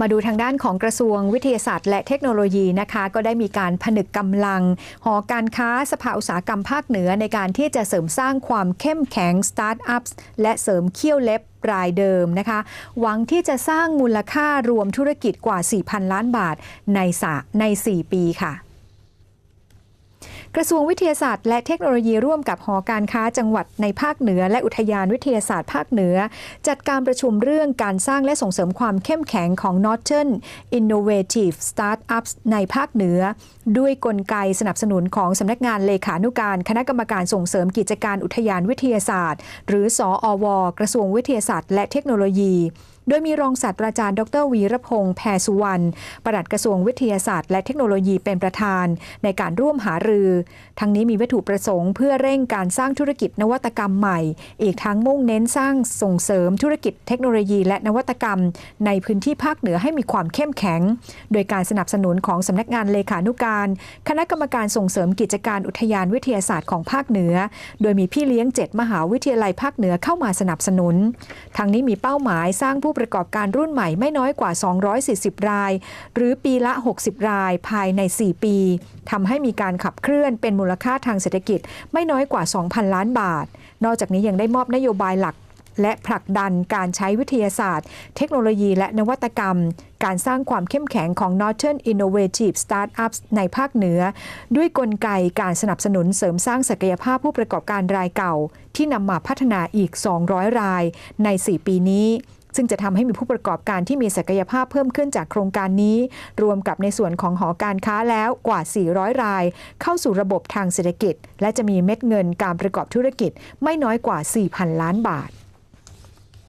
มาดูทางด้านของกระทรวงวิทยาศาสตร์ และเทคโนโลยีนะคะ ก็ได้มีการผนึกกำลัง หอการค้าสภาอุตสาหกรรมภาคเหนือในการที่จะเสริมสร้างความเข้มแข็งสตาร์ทอัพและเสริมเขี้ยวเล็บรายเดิมนะคะ หวังที่จะสร้างมูลค่ารวมธุรกิจกว่า 4,000 ล้านบาทในสใน 4 ปีค่ะ กระทรวงวิทยาศาสตร์และเทคโนโลยีร่วมกับหอการค้าจังหวัดในภาคเหนือ และอุทยานวิทยาศาสตร์ภาคเหนือ จัดการประชุมเรื่องการสร้างและส่งเสริมความเข้มแข็งของ Northern Innovative Startups ในภาคเหนือ ด้วยกลไกสนับสนุนของสำนักงานเลขานุการคณะกรรมการส่งเสริมกิจการอุทยานวิทยาศาสตร์ หรือสออว กระทรวงวิทยาศาสตร์ และเทคโนโลยี โดยมีรองศาสตราจารย์ ดรวีรพงษ์แพรสุวรรณปลัดกระทรวงวิทยาศาสตร์ และเทคโนโลยีเป็นประธาน ในการร่วมหารือ ทั้งนี้มีวัตถุประสงค์เพื่อเร่งการสร้างธุรกิจนวัตกรรมใหม่ อีกทั้งมุ่งเน้นสร้างส่งเสริมธุรกิจเทคโนโลยี และนวัตกรรม ในพื้นที่ภาคเหนือให้มีความเข้มแข็ง โดยการสนับสนุนของสำนักงานเลขานุการ คณะกรรมการส่งเสริมกิจการอุทยานวิทยาศาสตร์ของภาคเหนือ โดยมีพี่เลี้ยง 7 มหาวิทยาลัยภาคเหนือเข้ามาสนับสนุน ทั้งนี้มีเป้าหมายสร้างผู้ประกอบการรุ่นใหม่ไม่น้อยกว่า 240 ราย หรือปีละ 60 รายภายใน 4 ปีทำให้มีการขับเคลื่อนเป็นมูลค่าทางเศรษฐกิจไม่น้อยกว่า 2,000 ล้านบาท นอกจากนี้ยังได้มอบนโยบายหลักและผลักดันการใช้วิทยาศาสตร์ เทคโนโลยีและนวัตกรรม การสร้างความเข้มแข็งของ Northern Innovative Startups ในภาคเหนือ ด้วยกลไกการสนับสนุนเสริมสร้างศักยภาพผู้ประกอบการรายเก่า ที่นำมาพัฒนาอีก 200 รายใน 4 ปีนี้ ซึ่งจะทำให้มีผู้ประกอบการที่มีศักยภาพเพิ่มขึ้นจากโครงการนี้ รวมกับในส่วนของหอการค้าแล้วกว่า 400 ราย เข้าสู่ระบบทางเศรษฐกิจ และจะมีเม็ดเงินการประกอบธุรกิจไม่น้อยกว่า 4,000 ล้านบาท